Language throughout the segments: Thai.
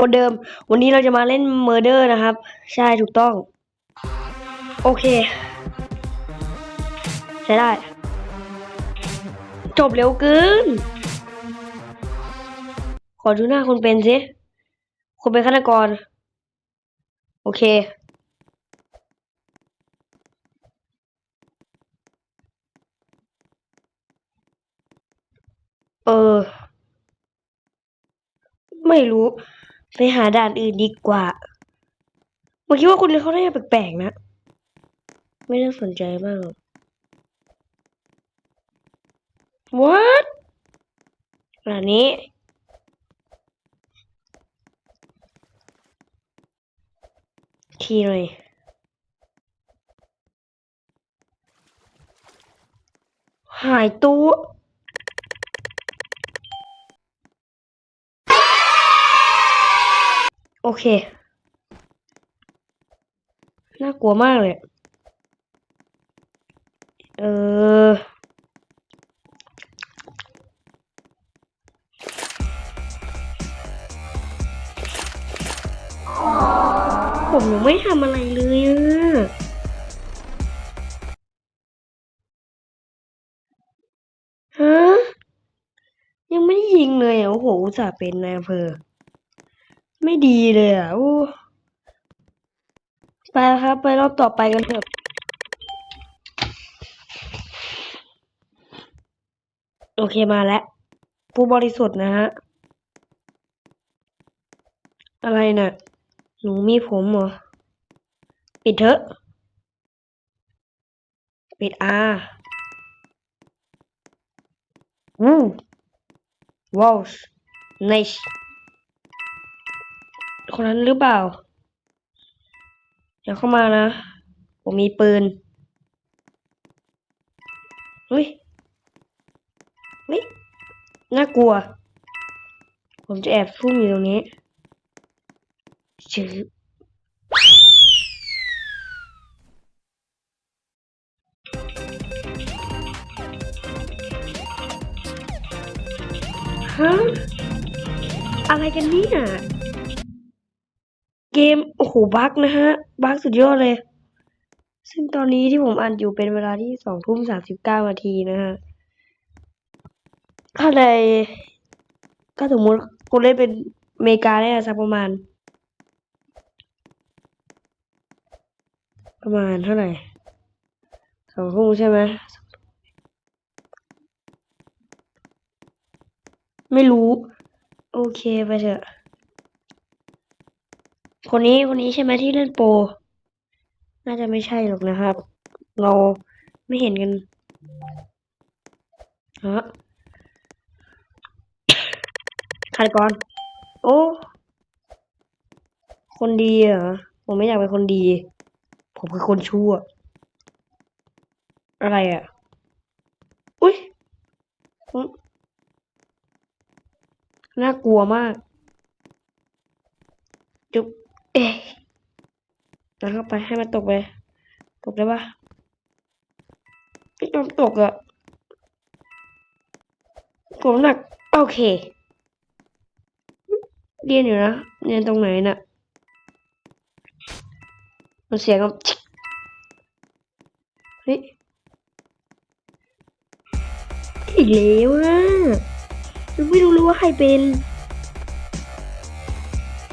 คนเดิม วันนี้เราจะมาเล่นเมอร์เดอร์นะครับ ใช่ถูกต้อง โอเค ใช้ได้ จบเร็วเกิน ขอดูหน้าคนเป็นสิคนเป็นฆาตกร โอเค เออ ไม่รู้ ไปหาด่านอื่นดีกว่าเมื่อกี้ว่าคุณเลยเขาได้แปลกๆนะ ไม่ได้สนใจมาก what อันนี้ทีหน่อยหายตัว โอ เค น่ากลัวมากเลย เออ ผมยังไม่ทำอะไรเลยอะฮะ ยังไม่ได้ยิงเลยอะโอ้โหอุตส่าห์เป็นนายอำเภอ ไม่ดีเลยอะโอ้ไปครับ ไปรอบต่อไปกันเถอะโอเคมาแล้ว ผู้บริสุทธิ์นะฮะ อะไรน่ะ หนูมีผมเหรอ ปิดเถอะ ปิดอาวู้ว้าวไนช คนนั้นหรือเปล่าอย่าเข้ามานะ ผมมีปืนเฮ้ยเฮ้ยน่ากลัว ผมจะแอบซุ่มอยู่ตรงนี้ชื่อฮะอะไรกันเนี่ย ม โอ้โหบั๊กนะฮะบั๊กสุดยอดเลย ซึ่งตอนนี้ที่ผมอ่านอยู่เป็นเวลาที่สองทุ่มสามสิบเก้านาทีนะฮะถ้าในก็สมมติคุณเล่นเป็นอเมริกาได้สักประมาณ ประมาณเท่าไหร่สองทุ่มใช่ไหมไม่รู้ โอเคไปเถอะ คนนี้คนนี้ใช่ไหมที่เล่นโปรน่าจะไม่ใช่หรอกนะครับ เราไม่เห็นกันฮะฆาตกรโอ้คนดีเหรอผมไม่อยากเป็นคนดี ผมคือคนชั่ว อะไรอะ อุ้ยน่ากลัวมาก จุ๊บ เอ๊ะแล้วเข้าไปให้มันตกไป ตกได้ปะไม่ยอมตกอะผมหนัก โอเค เรียนอยู่นะ เรียนตรงไหนน่ะ มันเสียงกับเฮ้ยอีกแล้วอะไม่รู้เลยว่าใครเป็น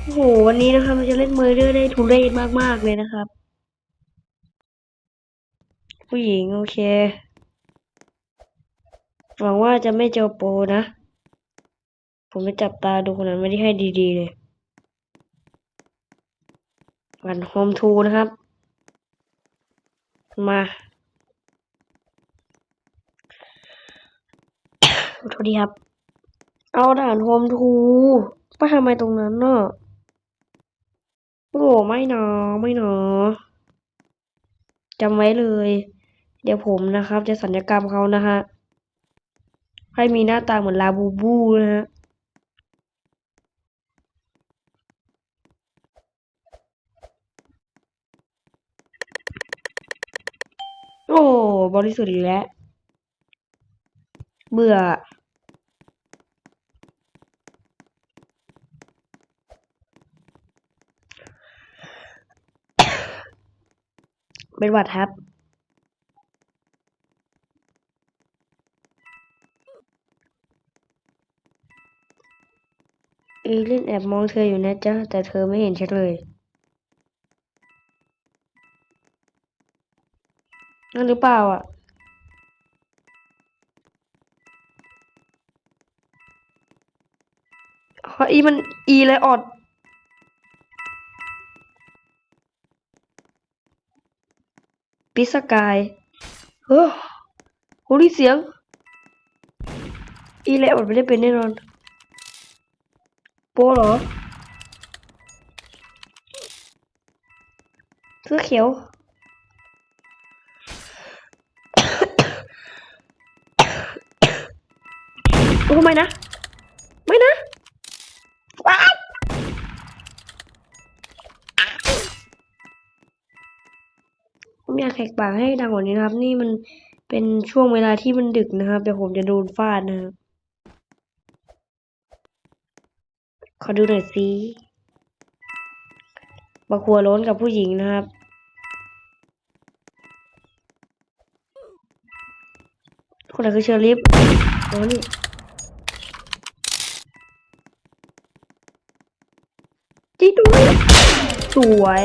โอ้โหวันนี้นะครับเราจะเล่นเมอร์เดอร์ได้ทุเรศมากๆเลยนะครับ ผู้หญิงโอเค หวังว่าจะไม่เจอโปรนะ ผมไปจับตาดูคนนั้นไม่ได้ให้ดีๆเลย วันโฮมทูนะครับ มาโทษดีครับ เอาด่านโฮมทูไปทำไมตรงนั้นเนาะ โอ้ไม่หนอไม่หนอจำไว้เลย เดี๋ยวผมนะครับ จะสัญญกรรมเขานะฮะให้มีหน้าตาเหมือนลาบูบูนะฮะโอ้ บริสุทธิ์อีกแล้ว เบื่อ เป็นหวัดครับ เอลี่ยนแอบมองเธออยู่นะจ๊ะ แต่เธอไม่เห็นฉันเลยนั่นหรือเปล่าอะเฮ้ยมันอีเลยออด ปิสกายเฮ้อโหรีเสียง อีเลยออดไม่ได้เป็นแน่นอน โปเหรอ เสื้อเขียว โอ้ไม่นะ แหกปากให้ดังกว่านี้นะครับ นี่มันเป็นช่วงเวลาที่มันดึกนะครับเดี๋ยวผมจะโดนฟาดนะครับขอดูหน่อยสิบักหัวล้นกับผู้หญิงนะครับ คนไหนคือเชอริฟโอ้นี่จีดูสวย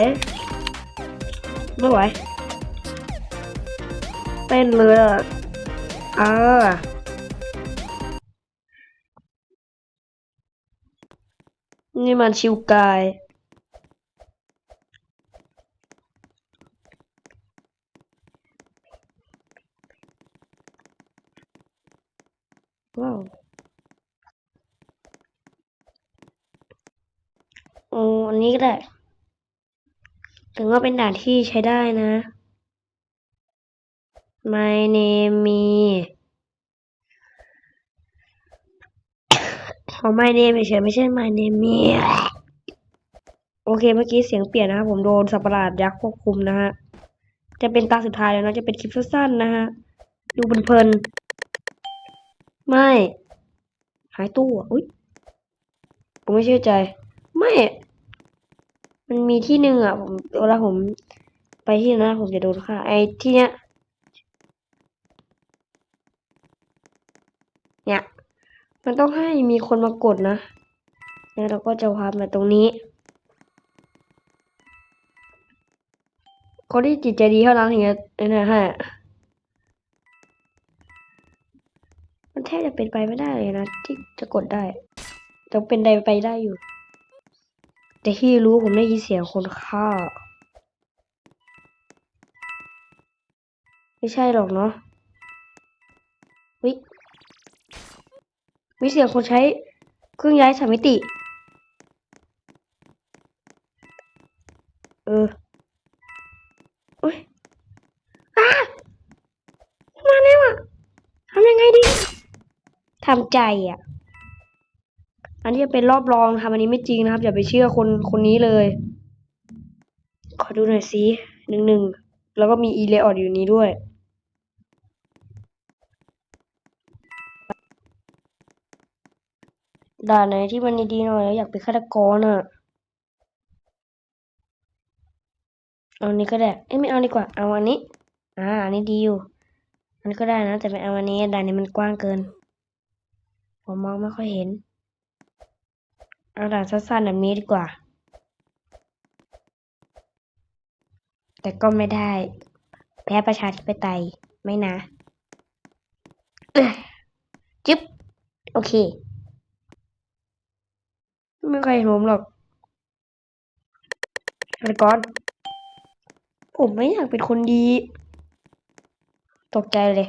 ไม่ไหว เต้นเลยอะอ่านี่มันชิวกาย ว้าวโอ้อันนี้ก็ได้ ถึงว่าเป็นด่านที่ใช้ได้นะ My name มีของ My name เฉยไม่ใช่ My name มีโอเคเมื่อกี้เสียงเปลี่ยนนะครับผมโดนสัประหลาดยักษ์ควบคุมนะฮะ จะเป็นตาสุดท้ายแล้วนะจะเป็นคลิปสั้นๆนะฮะ ดูเพลินๆไม่ หายตู้อุ้ยผมไม่เชื่อใจ ไม่ มันมีที่หนึ่งอะผมเวลาผม ไปที่นั่นนะผมจะโดนฆ่าไอ้ที่เนี้ย เนี่ย มันต้องให้มีคนมากดนะ แล้วเราก็จะพามาตรงนี้ คนที่จิตใจดีเท่านั้นถึงจะไอ้นะฮะมันแทบจะเป็นไปไม่ได้เลยนะที่จะกดได้แต่เป็นใดไปได้อยู่ แต่ที่รู้ผมได้ยินเสียงคนฆ่า ไม่ใช่หรอกเนาะ มีเสียงคนใช้เครื่องย้ายสามมิติ เออโอ้ยอ้ามาแล้วอะทำยังไงดีทำใจอะ อันนี้จะเป็นรอบรองทำอันนี้ไม่จริงนะครับ อย่าไปเชื่อคนคนนี้เลย ขอดูหน่อยสิหนึ่งหนึ่งแล้วก็มีอีเลออดอยู่นี้ด้วย ด่านไหนที่มันดีๆหน่อยแล้วอยากเป็นฆาตกรอะเอาอันนี้ก็ได้เอ้ยไม่เอาดีกว่าเอาอันนี้ อ่าอันนี้ดีอยู่อันนี้ก็ได้นะแต่ไม่เอาอันนี้ด่านนี้มันกว้างเกิน ผมมองไม่ค่อยเห็นเอาด่านสั้นๆแบบนี้ดีกว่า แต่ก็ไม่ได้ แพ้ประชาธิปไตยไม่นะ จึ๊บ โอเค ไม่เคยเห็นผมหรอกฆาตกรผมไม่อยากเป็นคนดี ตกใจเลย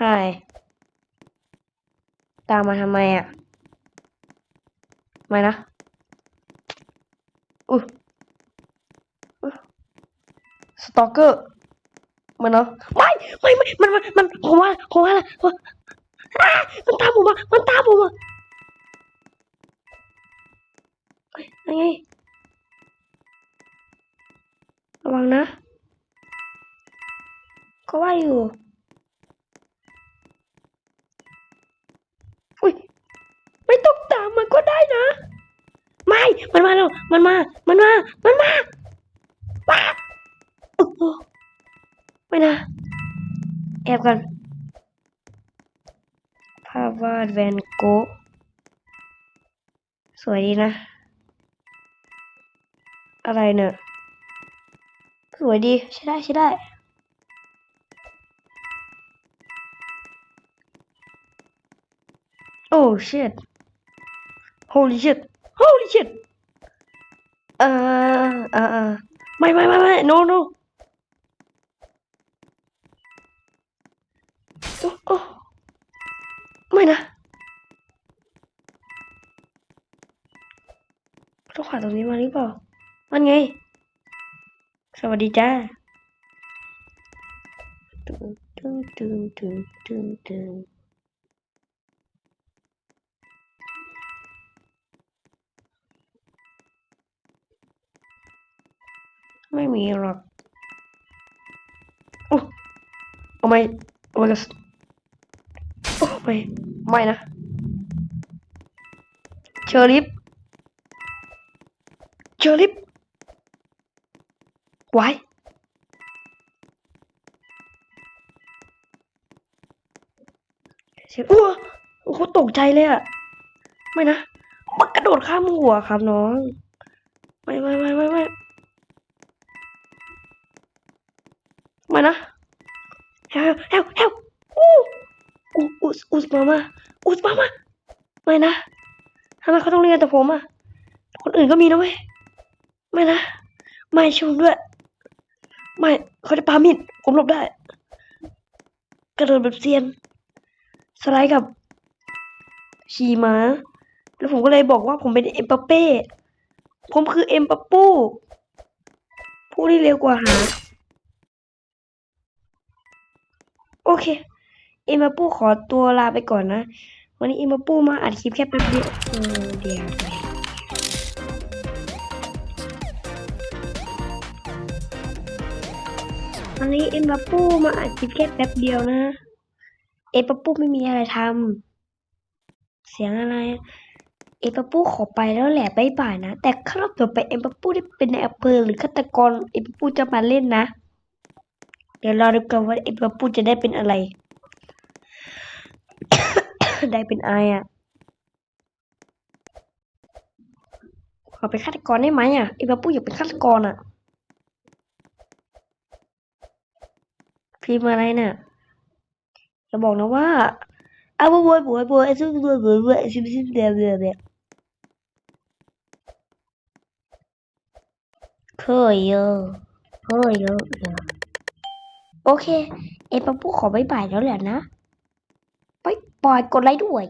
หายตามมาทำไมอะ ไม่นะอุ้ยสตอกเกอร์ มันเนาะไม่ไม่ไม่มันมันมันผมว่าผมว่าอะไรผมอ่ามันตามผมมามันตามผมมา เฮ้ยยังไง ระวังนะ ก็ว่าอยู่ อุ้ย ไม่ต้องตามมันก็ได้นะ ไม่ มันมาแล้ว มันมา มันมา มันมาว้าโอ้ไม่นะ แอบกันภาพวาดแวนโกะสวยดีนะ อะไรเนี่ย สวยดี ใช้ได้ ใช้ได้โอ้ shit holy shit holy shit เอ่อเอ่ออ่อไม่ไม่ไม่ไม่ no no โอ้โอ้ไม่นะต้องผ่านตรงนี้มาหรือเปล่า มันไง สวัสดีจ้าตึงตึงตึงตึงตึงตึงไม่มีหรอก โอ้โอ้ไม่โอ้ไม่ก็โอ้ไม่ไม่นะ เชอริฟเชอริฟ ไว้เสียงอ้วโอ้โหตกใจเลยอะไม่นะมันกระโดดข้ามหัวครับน้อง ไม่ไม่ไม่ไม่ไม่ไม่นะเฮลเฮลเฮลอู้อูอุสอุสมามาอุสมามาไม่นะทำไมเขาต้องเรียนแต่ผมอะคนอื่นก็มีนะเว้ยไม่นะ ไม่ชมด้วย ไม่เขาจะปามิดผมหลบได้ กระโดดแบบเซียน สไลด์กับขี่ม้า แล้วผมก็เลยบอกว่าผมเป็นเอ็มบัปเป้ ผมคือเอ็มบัปปูผู้ที่เร็วกว่าหา โอเค เอ็มบัปปูขอตัวลาไปก่อนนะ วันนี้เอ็มบัปปูมาอัดคลิปแค่แป๊บเดียวเออเดี๋ยว วันนี้เอ็มบัปปูมาอัดคลิปแค่แป๊บเดียวนะ เอ็มบัปปูไม่มีอะไรทำเสียงอะไร เอ็มบัปปูขอไปแล้วแหละบายบายนะ แต่ครับต่อไปเอ็มบัปปูได้เป็นในอำเภอหรือฆาตกรเอ็มบัปปูจะมาเล่นนะ เดี๋ยวรอดูกันว่าเอ็มบัปปูจะได้เป็นอะไร ได้เป็นไออะขอเป็นฆาตกรได้ไหมอะเอ็มบัปปูอยากเป็นฆาตกรอะ พิมพ์อะไรเนี่ยอย่าบอกนะว่าอ้าวบวยบวยบวยไอ้ซึ่งบวยบวยบวยไอซิมซิมเดียเดียเดียเคยเยอะเคยเยอะเยโอเค เอ็ปปปูขอบายบายแล้วแหละนะไปปล่อยกดไลค์ด้วย